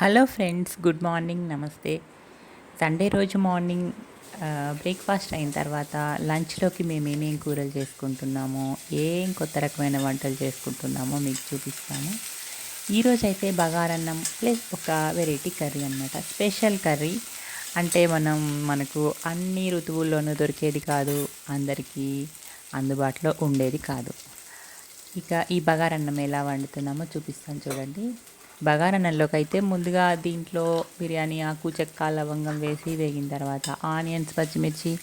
Hello friends good morning నమస్తే. Sunday రోజు morning breakfast అయిన తర్వాత లంచ్లోకి మేము ఏమేం కూరలు చేసుకుంటున్నామో ఏం కొత్త రకమైన వంటలు చేసుకుంటున్నామో మీకు చూపిస్తాము ఈరోజు అయితే బగారన్నం ప్లస్ ఒక వెరైటీ కర్రీ అనమాట స్పెషల్ కర్రీ అంటే మనం మనకు అన్ని ఋతువుల్లోనూ దొరికేది కాదు అందరికీ అందుబాటులో ఉండేది కాదు. ఇక ఈ బగారన్నం ఎలా వండుతున్నామో చూపిస్తాను చూడండి. బగారన్నంలోకి అయితే ముందుగా దీంట్లో బిర్యానీ ఆకు చెక్క లవంగం వేసి వేగిన తర్వాత ఆనియన్స్ పచ్చిమిర్చి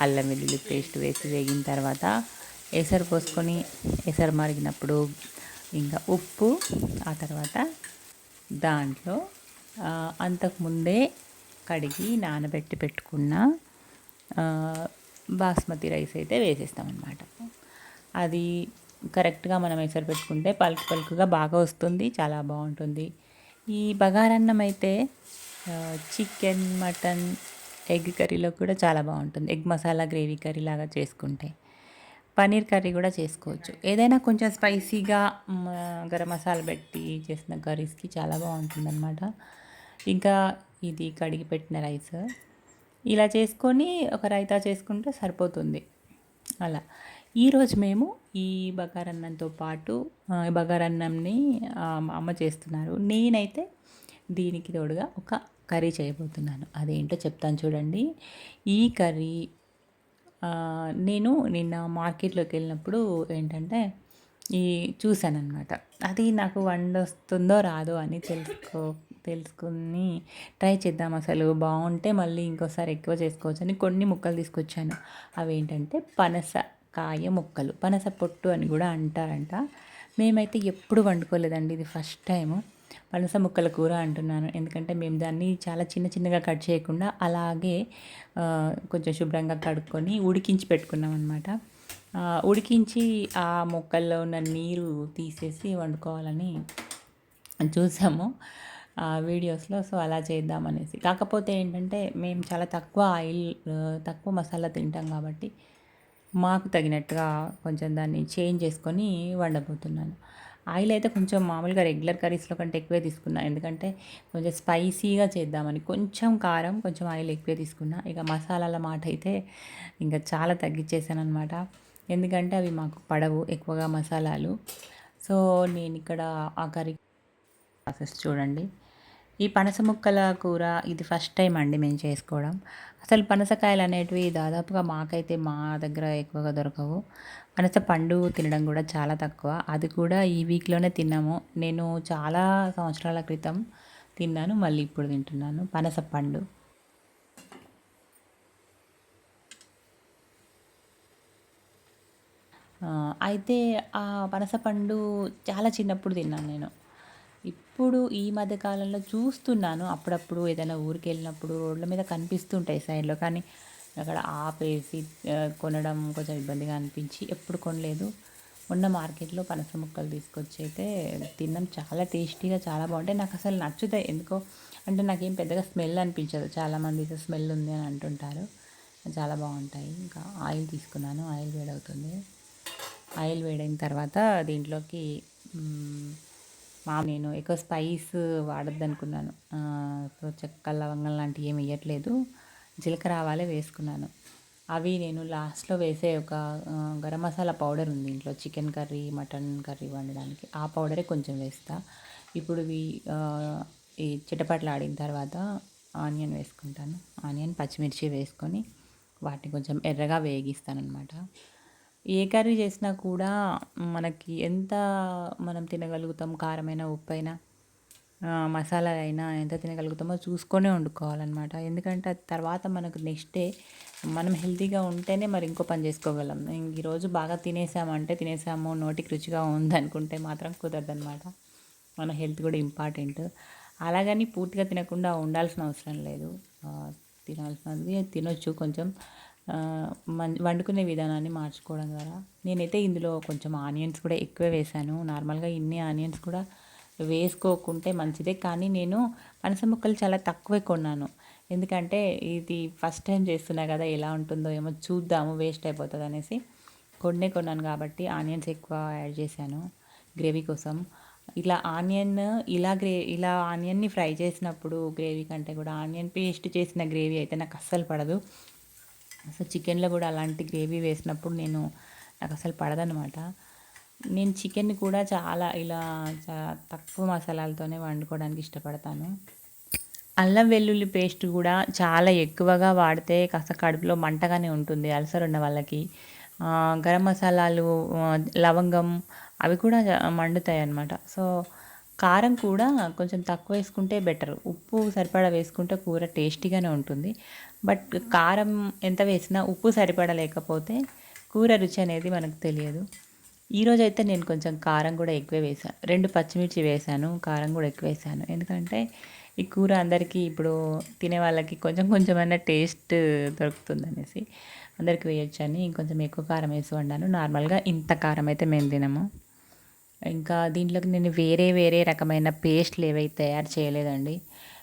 అల్లం వెల్లుల్లి పేస్ట్ వేసి వేగిన తర్వాత ఎసరు పోసుకొని ఎసరు మరిగినప్పుడు ఇంకా ఉప్పు ఆ తర్వాత దాంట్లో అంతకుముందే కడిగి నానబెట్టి పెట్టుకున్న బాస్మతి రైస్ అయితే వేసేస్తామన్నమాట. అది కరెక్ట్గా మనం ఎసరు పెట్టుకుంటే పలుకు పలుకుగా బాగా వస్తుంది చాలా బాగుంటుంది. ఈ బగారన్నం అయితే చికెన్ మటన్ ఎగ్ కర్రీలో కూడా చాలా బాగుంటుంది. ఎగ్ మసాలా గ్రేవీ కర్రీ లాగా చేసుకుంటే. పన్నీర్ కర్రీ కూడా చేసుకోవచ్చు. ఏదైనా కొంచెం స్పైసీగా గరం మసాలా పెట్టి చేసిన కర్రీస్కి చాలా బాగుంటుంది అనమాట ఇంకా ఇది కడిగి పెట్టిన రైస్. ఇలా చేసుకొని ఒక రైతా చేసుకుంటే సరిపోతుంది. అలా. ఈరోజు మేము ఈ బగారన్నంతో పాటు బగారన్నంని అమ్మ చేస్తున్నారు. నేనైతే దీనికి తోడుగా ఒక కర్రీ చేయబోతున్నాను. అదేంటో చెప్తాను చూడండి. ఈ కర్రీ నేను నిన్న మార్కెట్లోకి వెళ్ళినప్పుడు ఏంటంటే ఈ చూశాను అది నాకు వండొస్తుందో రాదో అని తెలుసుకో తెలుసుకుని ట్రై చేద్దాం అసలు. బాగుంటే మళ్ళీ ఇంకోసారి ఎక్కువ చేసుకోవచ్చు అని కొన్ని ముక్కలు తీసుకొచ్చాను. అవి ఏంటంటే పనస కాయ ముక్కలు పనస పొట్టు అని కూడా అంటారంట. మేమైతే ఎప్పుడు వండుకోలేదండి ఇది ఫస్ట్ టైము. పనస ముక్కల కూర అంటున్నాను. ఎందుకంటే మేము దాన్ని చాలా చిన్న చిన్నగా కట్ చేయకుండా అలాగే కొంచెం శుభ్రంగా కడుక్కొని ఉడికించి పెట్టుకున్నాం అనమాట ఉడికించి ఆ మొక్కల్లో ఉన్న నీరు తీసేసి వండుకోవాలని చూసాము వీడియోస్లో. సో అలా చేద్దామనేసి కాకపోతే ఏంటంటే మేము చాలా తక్కువ ఆయిల్ తక్కువ మసాలా తింటాం కాబట్టి మాకు తగినట్టుగా కొంచెం దాన్ని చేంజ్ చేసుకొని వండబోతున్నాను. ఆయిల్ అయితే కొంచెం మామూలుగా రెగ్యులర్ కర్రీస్లో కంటే ఎక్కువే తీసుకున్నా. ఎందుకంటే కొంచెం స్పైసీగా చేద్దామని కొంచెం కారం కొంచెం ఆయిల్ ఎక్కువే తీసుకున్నా. ఇక మసాలాల మాట అయితే ఇంకా చాలా తగ్గించేసాను అనమాట ఎందుకంటే అవి మాకు పడవు ఎక్కువగా మసాలాలు. సో నేను ఇక్కడ ఆ కర్రీ ప్రాసెస్ చూడండి. ఈ పనస ముక్కల కూర ఇది ఫస్ట్ టైం అండి మేము చేసుకోవడం. అసలు పనసకాయలు అనేటివి దాదాపుగా మాకైతే మా దగ్గర ఎక్కువగా దొరకవు. పనస పండు తినడం కూడా చాలా తక్కువ. అది కూడా ఈ వీక్లోనే తిన్నాము. నేను చాలా సంవత్సరాల క్రితం తిన్నాను మళ్ళీ ఇప్పుడు తింటున్నాను. పనస పండు. అయితే ఆ పనస పండు చాలా చిన్నప్పుడు తిన్నాను నేను. ఇప్పుడు ఈ మధ్యకాలంలో చూస్తున్నాను. అప్పుడప్పుడు ఏదైనా ఊరికి వెళ్ళినప్పుడు రోడ్ల మీద కనిపిస్తుంటాయి సైడ్లో. కానీ అక్కడ ఆపేసి కొనడం కొంచెం ఇబ్బందిగా అనిపించి ఎప్పుడు కొనలేదు. ఉన్న మార్కెట్లో పనస ముక్కలు తీసుకొచ్చి అయితే తిన్నాం. చాలా టేస్టీగా చాలా బాగుంటాయి. నాకు అసలు నచ్చుతాయి. ఎందుకో అంటే నాకేం పెద్దగా స్మెల్ అనిపించదు. చాలామంది స్మెల్ ఉంది అని అంటుంటారు. చాలా బాగుంటాయి. ఇంకా ఆయిల్ తీసుకున్నాను. ఆయిల్ వేడవుతుంది. ఆయిల్ వేడైన తర్వాత దీంట్లోకి మా నేను ఎక్కువ స్పైస్ వాడద్దు అనుకున్నాను. సో చెక్క లవంగం లాంటివి ఏమి వేయట్లేదు జీలకర్ర ఆవాలే వేసుకున్నాను. అవి నేను లాస్ట్లో వేసే ఒక గరం మసాలా పౌడర్ ఉంది ఇంట్లో. చికెన్ కర్రీ మటన్ కర్రీ వండడానికి ఆ పౌడరే కొంచెం వేస్తా. ఇప్పుడు ఇవి ఈ చిటపట్లు ఆడిన తర్వాత ఆనియన్ వేసుకుంటాను. ఆనియన్ పచ్చిమిర్చి వేసుకొని వాటిని కొంచెం ఎర్రగా వేగిస్తాను అనమాట ఏ కర్రీ చేసినా కూడా మనకి ఎంత మనం తినగలుగుతాం? కారమైన ఉప్పైనా మసాలా అయినా ఎంత తినగలుగుతామో చూసుకొనే వండుకోవాలన్నమాట. ఎందుకంటే తర్వాత మనకు నెక్స్ట్ డే మనం హెల్తీగా ఉంటేనే మరి ఇంకో పని చేసుకోగలం. ఈరోజు బాగా తినేసామంటే తినేసాము నోటికి రుచిగా ఉందనుకుంటే మాత్రం కుదరదనమాట మన హెల్త్ కూడా ఇంపార్టెంట్. అలాగని పూర్తిగా తినకుండా ఉండాల్సిన అవసరం లేదు. తినాల్సినది తినొచ్చు కొంచెం. వండుకునే విధానాన్ని మార్చుకోవడం ద్వారా. నేనైతే ఇందులో కొంచెం ఆనియన్స్ కూడా ఎక్కువే వేశాను. నార్మల్గా ఇన్ని ఆనియన్స్ కూడా వేసుకోకుంటే మంచిదే. కానీ నేను పనస ముక్కలు చాలా తక్కువే కొన్నాను. ఎందుకంటే ఇది ఫస్ట్ టైం చేస్తున్నా కదా ఎలా ఉంటుందో ఏమో చూద్దాము వేస్ట్ అయిపోతుంది అనేసి కొన్నే కొన్నాను కాబట్టి ఆనియన్స్ ఎక్కువ యాడ్ చేశాను గ్రేవీ కోసం. ఇలా ఆనియన్ ఇలా గ్రే ఇలా ఆనియన్ని ఫ్రై చేసినప్పుడు గ్రేవీ కంటే కూడా ఆనియన్ పేస్ట్ చేసిన గ్రేవీ అయితే నాకు అస్సలు పడదు. సో చికెన్లో కూడా అలాంటి గ్రేవీ వేసినప్పుడు నేను నాకు అసలు పడదనమాట నేను చికెన్ కూడా చాలా ఇలా చాలా తక్కువ మసాలాలతోనే వండుకోవడానికి ఇష్టపడతాను. అల్లం వెల్లుల్లి పేస్ట్ కూడా చాలా ఎక్కువగా వాడితే కాస్త కడుపులో మంటగానే ఉంటుంది అల్సర్ ఉన్న వాళ్ళకి. గరం మసాలాలు లవంగం అవి కూడా మండుతాయి అన్నమాట సో కారం కూడా కొంచెం తక్కువ వేసుకుంటే బెటర్. ఉప్పు సరిపడా వేసుకుంటే కూర టేస్టీగానే ఉంటుంది. బట్ కారం ఎంత వేసినా ఉప్పు సరిపడలేకపోతే కూర రుచి అనేది మనకు తెలియదు. ఈరోజు అయితే నేను కొంచెం కారం కూడా ఎక్కువ వేసాను రెండు పచ్చిమిర్చి వేసాను కారం కూడా ఎక్కువ వేసాను. ఎందుకంటే ఈ కూర అందరికీ ఇప్పుడు తినే వాళ్ళకి కొంచెం కొంచెం అన్న టేస్ట్ దొరుకుతుంది అనేసి అందరికి వేయొచ్చు అని ఇంకొంచెం ఎక్కువ కారం వేసి వండాను. నార్మల్గా ఇంత కారం అయితే మేము తినము. ఇంకా దీంట్లోకి నేను వేరే వేరే రకమైన పేస్ట్లు ఏవైతే తయారు చేయలేదండి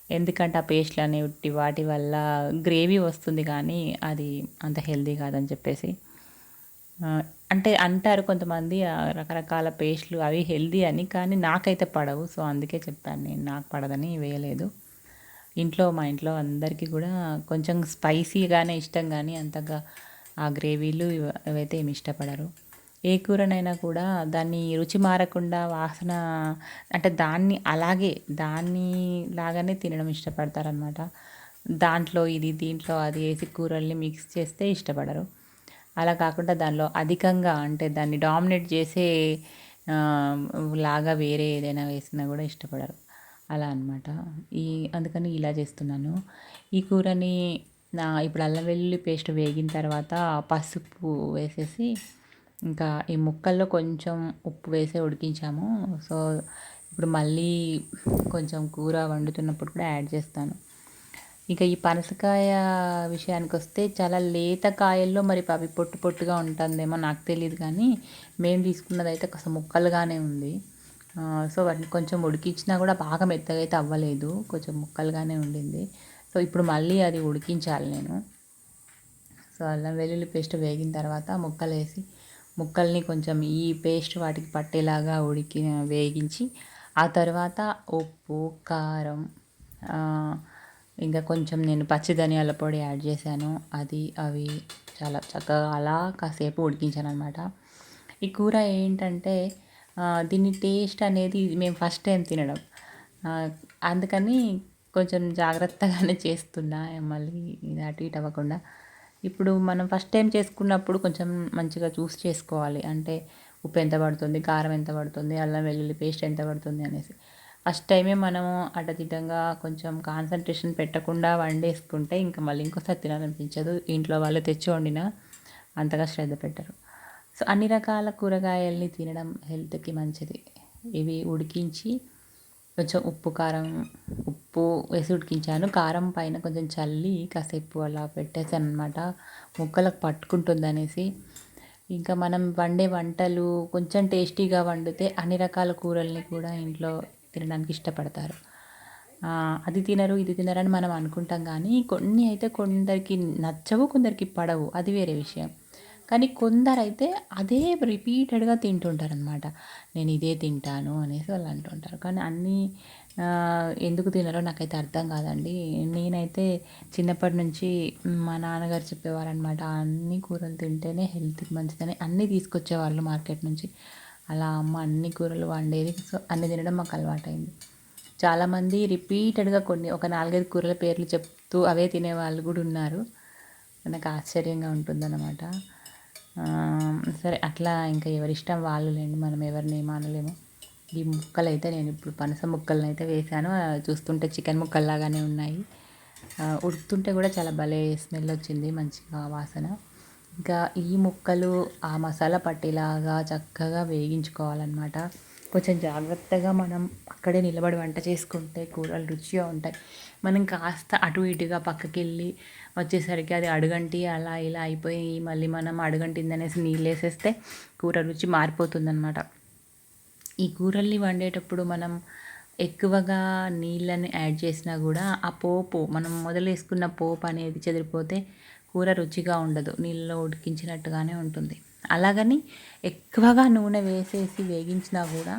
ఎందుకంటే ఆ పేస్ట్లు అనేవి వాటి వల్ల గ్రేవీ వస్తుంది కానీ అది అంత హెల్దీ కాదని చెప్పేసి. అంటే అంటారు కొంతమంది రకరకాల పేస్ట్లు అవి హెల్దీ అని కానీ నాకైతే పడవు. సో అందుకే చెప్పాను నేను నాకు పడదని వేయలేదు. ఇంట్లో మా ఇంట్లో అందరికీ కూడా కొంచెం స్పైసీగానే ఇష్టం కానీ అంతగా ఆ గ్రేవీలు ఇవైతే ఏమి ఇష్టపడరు. ఏ కూరనైనా కూడా దాన్ని రుచి మారకుండా వాసన అంటే దాన్ని అలాగే దాన్ని లాగానే తినడం ఇష్టపడతారనమాట దాంట్లో ఇది దీంట్లో అది వేసి కూరల్ని మిక్స్ చేస్తే ఇష్టపడరు. అలా కాకుండా దానిలో అధికంగా అంటే దాన్ని డామినేట్ చేసే లాగా వేరే ఏదైనా వేసినా కూడా ఇష్టపడరు. అలా అనమాట ఈ అందుకని ఇలా చేస్తున్నాను. ఈ కూరని నా ఇప్పుడు అల్లం వెల్లుల్లి పేస్ట్ వేగిన తర్వాత పసుపు వేసేసి ఇంకా ఈ ముక్కల్లో కొంచెం ఉప్పు వేసి ఉడికించాము. సో ఇప్పుడు మళ్ళీ కొంచెం కూర వండుతున్నప్పుడు కూడా యాడ్ చేస్తాను. ఇక ఈ పనసకాయ విషయానికి వస్తే చాలా లేత కాయల్లో మరి అవి పొట్టు పొట్టుగా ఉంటుందేమో నాకు తెలియదు కానీ మేము తీసుకున్నది అయితే కొంచెం ముక్కలుగానే ఉంది. సో వాటిని కొంచెం ఉడికించినా కూడా బాగా మెత్తగా అయితే అవ్వలేదు. కొంచెం ముక్కలుగానే ఉండింది. సో ఇప్పుడు మళ్ళీ అది ఉడికించాలి నేను. సో అల్లం వెల్లుల్లి పేస్ట్ వేగిన తర్వాత ముక్కలు వేసి ముక్కల్ని కొంచెం ఈ పేస్ట్ వాటికి పట్టేలాగా ఉడికి వేగించి ఆ తర్వాత ఉప్పు కారం ఇంకా కొంచెం నేను పచ్చి ధనియాల పొడి యాడ్ చేశాను. అది అవి చాలా చక్కగా అలా కాసేపు ఉడికించాను అనమాట ఈ కూర ఏంటంటే దీని టేస్ట్ అనేది మేము ఫస్ట్ టైం తినడం. అందుకని కొంచెం జాగ్రత్తగానే చేస్తున్నా మళ్ళీ ఇది అటు ఇటు అవ్వకుండా. ఇప్పుడు మనం ఫస్ట్ టైం చేసుకున్నప్పుడు కొంచెం మంచిగా చూస్ చేసుకోవాలి. అంటే ఉప్పు ఎంత పడుతుంది కారం ఎంత పడుతుంది అల్లం వెల్లుల్లి పేస్ట్ ఎంత పడుతుంది అనేసి. ఫస్ట్ టైమే మనము అటతిటంగా కొంచెం కాన్సన్ట్రేషన్ పెట్టకుండా వండేసుకుంటే ఇంకా మళ్ళీ ఇంకోసారి తినాలనిపించదు. ఇంట్లో వాళ్ళు తెచ్చి వండినా అంతగా శ్రద్ధ పెట్టరు. సో అన్ని రకాల కూరగాయల్ని తినడం హెల్త్కి మంచిది. ఇవి ఉడికించి కొంచెం ఉప్పు కారం ఉప్పు వేసి ఉడికించాను. కారం పైన కొంచెం చల్లి కాసేపు అలా పెట్టేసాను అనమాట ముక్కలకు పట్టుకుంటుంది అనేసి ఇంకా మనం వండే వంటలు కొంచెం టేస్టీగా వండితే అన్ని రకాల కూరల్ని కూడా ఇంట్లో తినడానికి ఇష్టపడతారు. అది తినరు ఇది తినరని మనం అనుకుంటాం కానీ కొన్ని అయితే కొందరికి నచ్చవు కొందరికి పడవు. అది వేరే విషయం. కానీ కొందరైతే అదే రిపీటెడ్గా తింటుంటారనమాట నేను ఇదే తింటాను అనేసి వాళ్ళు అంటుంటారు. కానీ అన్నీ ఎందుకు తినరో నాకైతే అర్థం కాదండి. నేనైతే చిన్నప్పటి నుంచి మా నాన్నగారు చెప్పేవారనమాట అన్ని కూరలు తింటేనే హెల్త్కి మంచిదని. అన్నీ తీసుకొచ్చేవాళ్ళు మార్కెట్ నుంచి. అలా అమ్మ అన్ని కూరలు వండేది. సో అన్ని తినడం మాకు అలవాటైంది. చాలామంది రిపీటెడ్గా కొన్ని ఒక నాలుగైదు కూరల పేర్లు చెప్తూ అవే తినే వాళ్ళు కూడా ఉన్నారు. నాకు ఆశ్చర్యంగా ఉంటుందన్నమాట. సరే అట్లా ఇంకా ఎవరిష్టం వాళ్ళు లేండి మనం ఎవరిని ఏమనలేము. ఈ ముక్కలు అయితే నేను ఇప్పుడు పనస ముక్కలను అయితే వేసాను చూస్తుంటే చికెన్ ముక్కల్లాగానే ఉన్నాయి. ఉడుకుతుంటే కూడా చాలా భలే స్మెల్ వచ్చింది మంచిగా వాసన. ఇంకా ఈ ముక్కలు ఆ మసాలా పట్టేలాగా చక్కగా వేగించుకోవాలన్నమాట. కొంచెం జాగ్రత్తగా మనం అక్కడే నిలబడి వంట చేసుకుంటే కూరలు రుచిగా ఉంటాయి. మనం కాస్త అటు ఇటుగా పక్కకి వెళ్ళి వచ్చేసరికి అది అడుగంటి అలా ఇలా అయిపోయి మళ్ళీ మనం అడుగంటిందనేసి నీళ్ళు వేసేస్తే కూర రుచి మారిపోతుందన్నమాట. ఈ కూరల్ని వండేటప్పుడు మనం ఎక్కువగా నీళ్ళని యాడ్ చేసినా కూడా ఆ పోపు మనం మొదలేసుకున్న పోపు అనేది చెదిరిపోతే కూర రుచిగా ఉండదు. నీళ్ళలో ఉడికించినట్టుగానే ఉంటుంది. అలాగని ఎక్కువగా నూనె వేసేసి వేగించినా కూడా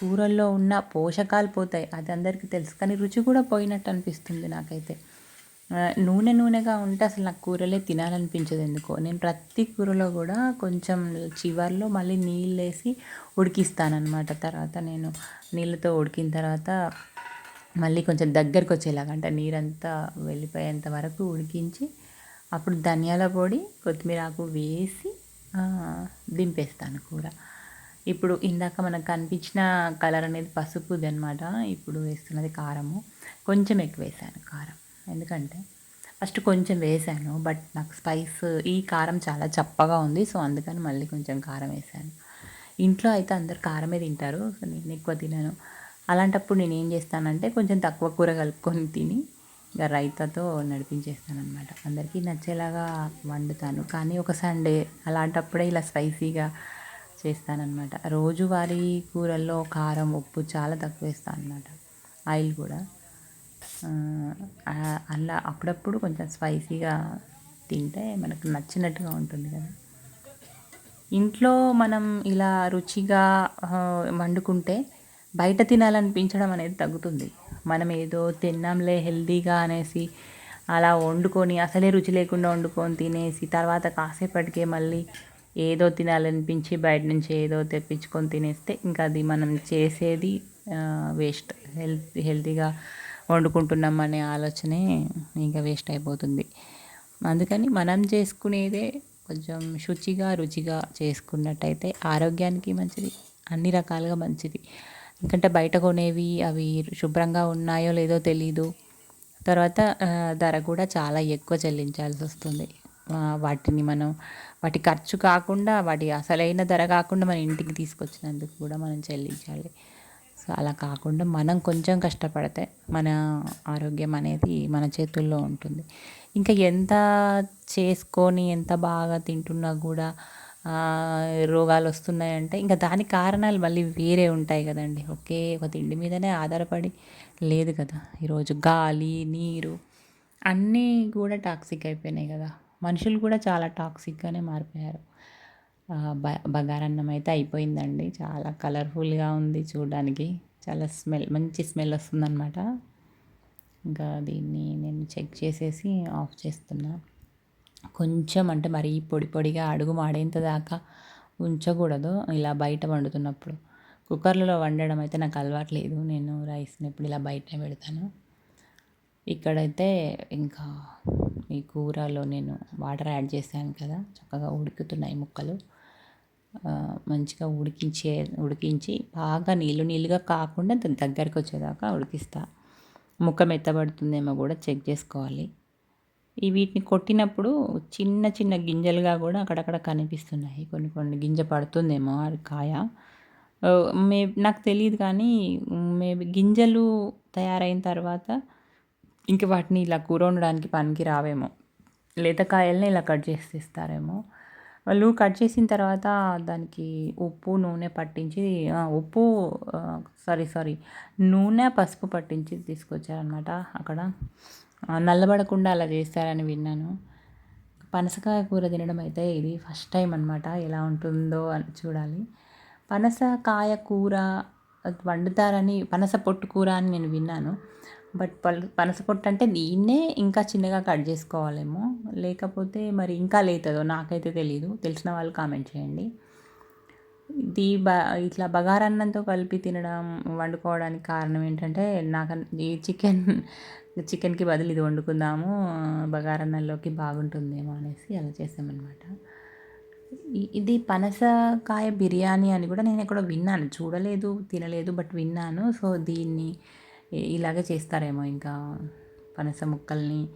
కూరల్లో ఉన్న పోషకాలు పోతాయి. అది అందరికీ తెలుసు. కానీ రుచి కూడా పోయినట్టు అనిపిస్తుంది నాకైతే. నూనె నూనెగా ఉంటే అసలు నాకు కూరలే తినాలనిపించదు ఎందుకో. నేను ప్రతి కూరలో కూడా కొంచెం చివర్లో మళ్ళీ నీళ్ళు వేసి ఉడికిస్తానమాట తర్వాత నేను నీళ్ళతో ఉడికిన తర్వాత మళ్ళీ కొంచెం దగ్గరకు వచ్చేలాగా అంటే నీరంతా వెళ్ళిపోయేంత వరకు ఉడికించి అప్పుడు ధనియాల పొడి కొత్తిమీర ఆకు వేసి దింపేస్తాను కూర. ఇప్పుడు ఇందాక మనకు కనిపించిన కలర్ అనేది పసుపుది అనమాట ఇప్పుడు వేస్తున్నది కారము. కొంచెం ఎక్కువ వేసాను కారం. ఎందుకంటే ఫస్ట్ కొంచెం వేసాను బట్ నాకు స్పైస్ ఈ కారం చాలా చప్పగా ఉంది సో అందుకని మళ్ళీ కొంచెం కారం వేసాను. ఇంట్లో అయితే అందరు కారమే తింటారు సో నేను ఎక్కువ తినను. అలాంటప్పుడు నేను ఏం చేస్తానంటే కొంచెం తక్కువ కూర కలుపుకొని తిని ఇక రైతాతో నడిపించేస్తాను అనమాట అందరికీ నచ్చేలాగా వండుతాను. కానీ ఒక సండే అలాంటప్పుడే ఇలా స్పైసీగా చేస్తానన్నమాట. రోజువారీ కూరల్లో కారం ఉప్పు చాలా తక్కువ వేస్తాను అనమాట ఆయిల్ కూడా. అలా అప్పుడప్పుడు కొంచెం స్పైసీగా తింటే మనకు నచ్చినట్టుగా ఉంటుంది కదా. ఇంట్లో మనం ఇలా రుచిగా వండుకుంటే బయట తినాలనిపించడం అనేది తగ్గుతుంది. మనం ఏదో తిన్నాంలే హెల్తీగా అనేసి అలా వండుకొని అసలే రుచి లేకుండా వండుకొని తినేసి తర్వాత కాసేపటికే మళ్ళీ ఏదో తినాలనిపించి బయట నుంచి ఏదో తెప్పించుకొని తినేస్తే ఇంకా అది మనం చేసేది వేస్ట్ హెల్త్ హెల్తీగా వండుకుంటున్నాం అనే ఆలోచనే ఇంకా వేస్ట్ అయిపోతుంది. అందుకని మనం చేసుకునేదే కొంచెం శుచిగా రుచిగా చేసుకున్నట్టయితే ఆరోగ్యానికి మంచిది అన్ని రకాలుగా మంచిది. ఎందుకంటే బయట కొనేవి అవి శుభ్రంగా ఉన్నాయో లేదో తెలీదు. తర్వాత ధర కూడా చాలా ఎక్కువ చెల్లించాల్సి వస్తుంది. వాటిని మనం వాటి ఖర్చు కాకుండా వాటి అసలైన ధర కాకుండా మన ఇంటికి తీసుకొచ్చినందుకు కూడా మనం చెల్లించాలి. సో అలా కాకుండా మనం కొంచెం కష్టపడితే మన ఆరోగ్యం అనేది మన చేతుల్లో ఉంటుంది. ఇంకా ఎంత చేసుకొని ఎంత బాగా తింటున్నా కూడా రోగాలు వస్తున్నాయంటే ఇంకా దాని కారణాలు మళ్ళీ వేరే ఉంటాయి కదండి. ఒకే ఒక తిండి మీదనే ఆధారపడి లేదు కదా. ఈరోజు గాలి నీరు అన్నీ కూడా టాక్సిక్ అయిపోయినాయి కదా. మనుషులు కూడా చాలా టాక్సిక్గానే మారిపోయారు. బ బగారన్నం అయితే అయిపోయిందండి. చాలా కలర్ఫుల్గా ఉంది చూడడానికి. చాలా స్మెల్ మంచి స్మెల్ వస్తుందన్నమాట. ఇంకా దీన్ని నేను చెక్ చేసేసి ఆఫ్ చేస్తున్నా. కొంచెం అంటే మరీ పొడి పొడిగా అడుగు మాడేంత దాకా ఉంచకూడదు. ఇలా బయట వండుతున్నప్పుడు. కుక్కర్లలో వండడం అయితే నాకు అలవాట్లేదు నేను రైస్ని ఎప్పుడు ఇలా బయటనే పెడతాను. ఇక్కడైతే ఇంకా ఈ కూరలో నేను వాటర్ యాడ్ చేశాను కదా. చక్కగా ఉడుకుతున్నాయి ముక్కలు. మంచిగా ఉడికించే ఉడికించి బాగా నీళ్ళు నీళ్ళుగా కాకుండా దగ్గరికి వచ్చేదాకా ఉడికిస్తా. ముక్క మెత్తబడుతుందేమో కూడా చెక్ చేసుకోవాలి. ఈ వీటిని కొట్టినప్పుడు చిన్న చిన్న గింజలుగా కూడా అక్కడక్కడ కనిపిస్తున్నాయి. కొన్ని కొన్ని గింజ పడుతుందేమో అది కాయ. మే నాకు తెలియదు కానీ మేబీ గింజలు తయారైన తర్వాత ఇంక వాటిని ఇలా కూర వండడానికి పనికి రావేమో లేత కాయల్ని ఇలా కట్ చేసి ఇస్తారేమో. వాళ్ళు కట్ చేసిన తర్వాత దానికి ఉప్పు నూనె పట్టించి ఉప్పు సారీ సారీ నూనె పసుపు పట్టించి తీసుకొచ్చారనమాట అక్కడ. నల్లబడకుండా అలా చేస్తారని విన్నాను. పనసకాయ కూర తినడం అయితే ఇది ఫస్ట్ టైం అనమాట ఎలా ఉంటుందో అని చూడాలి. పనసకాయ కూర వండుతారని పనస పొట్టు కూర అని నేను విన్నాను. బట్ పల్ పనస పొట్టు అంటే దీన్నే ఇంకా చిన్నగా కట్ చేసుకోవాలేమో. లేకపోతే మరి ఇంకా లేతుందో నాకైతే తెలియదు తెలిసిన వాళ్ళు కామెంట్ చేయండి. ఇది బ ఇట్లా బగారన్నంతో కలిపి తినడం వండుకోవడానికి కారణం ఏంటంటే నాకు ఈ చికెన్ చికెన్కి బదులు ఇది వండుకుందాము బగారన్నంలోకి బాగుంటుందేమో అనేసి అలా చేసామన్నమాట. ఇది పనసకాయ బిర్యానీ అని కూడా నేను ఎక్కడో విన్నాను. చూడలేదు తినలేదు బట్ విన్నాను. సో దీన్ని ఇలాగే చేస్తారేమో ఇంకా. పనస ముక్కల్ని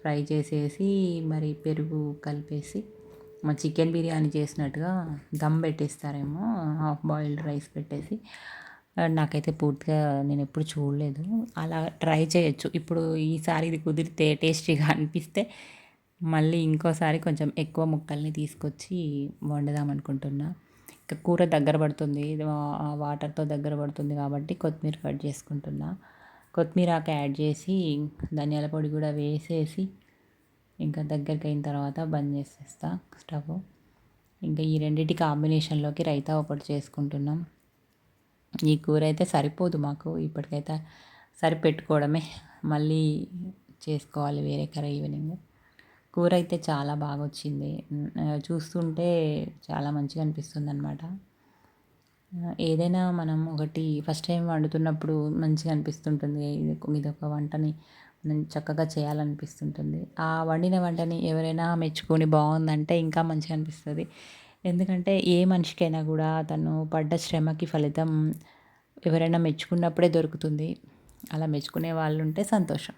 ఫ్రై చేసేసి మరి పెరుగు కలిపేసి మా చికెన్ బిర్యానీ చేసినట్టుగా దమ్ పెట్టేస్తారేమో హాఫ్ బాయిల్డ్ రైస్ పెట్టేసి. నాకైతే పూర్తిగా నేను ఎప్పుడు చూడలేదు. అలా ట్రై చేయొచ్చు. ఇప్పుడు ఈసారి ఇది కుదిరితే టేస్టీగా అనిపిస్తే మళ్ళీ ఇంకోసారి కొంచెం ఎక్కువ ముక్కల్ని తీసుకొచ్చి వండుదాం అనుకుంటున్నా. ఇంకా కూర దగ్గర పడుతుంది. వాటర్తో దగ్గర పడుతుంది కాబట్టి కొత్తిమీర కట్ చేసుకుంటున్నా. కొత్తిమీర ఆకు యాడ్ చేసి ధనియాల పొడి కూడా వేసేసి ఇంకా దగ్గరికి అయిన తర్వాత బంద్ చేసేస్తా స్టవ్. ఇంకా ఈ రెండింటి కాంబినేషన్లోకి రైతా ఒకటి చేసుకుంటున్నాం. ఈ కూర అయితే సరిపోదు మాకు ఇప్పటికైతే సరిపెట్టుకోవడమే. మళ్ళీ చేసుకోవాలి వేరే కర్రీ ఈవినింగ్. కూర అయితే చాలా బాగా వచ్చింది. చూస్తుంటే చాలా మంచిగా అనిపిస్తుంది అనమాట ఏదైనా మనం ఒకటి ఫస్ట్ టైం వండుతున్నప్పుడు మంచిగా అనిపిస్తుంటుంది. ఇది ఒక వంటని మనం చక్కగా చేయాలనిపిస్తుంటుంది. ఆ వండిన వంటని ఎవరైనా మెచ్చుకొని బాగుందంటే ఇంకా మంచిగా అనిపిస్తుంది. ఎందుకంటే ఏ మనిషికైనా కూడా తను పడ్డ శ్రమకి ఫలితం ఎవరైనా మెచ్చుకున్నప్పుడే దొరుకుతుంది. అలా మెచ్చుకునే వాళ్ళు ఉంటే సంతోషం.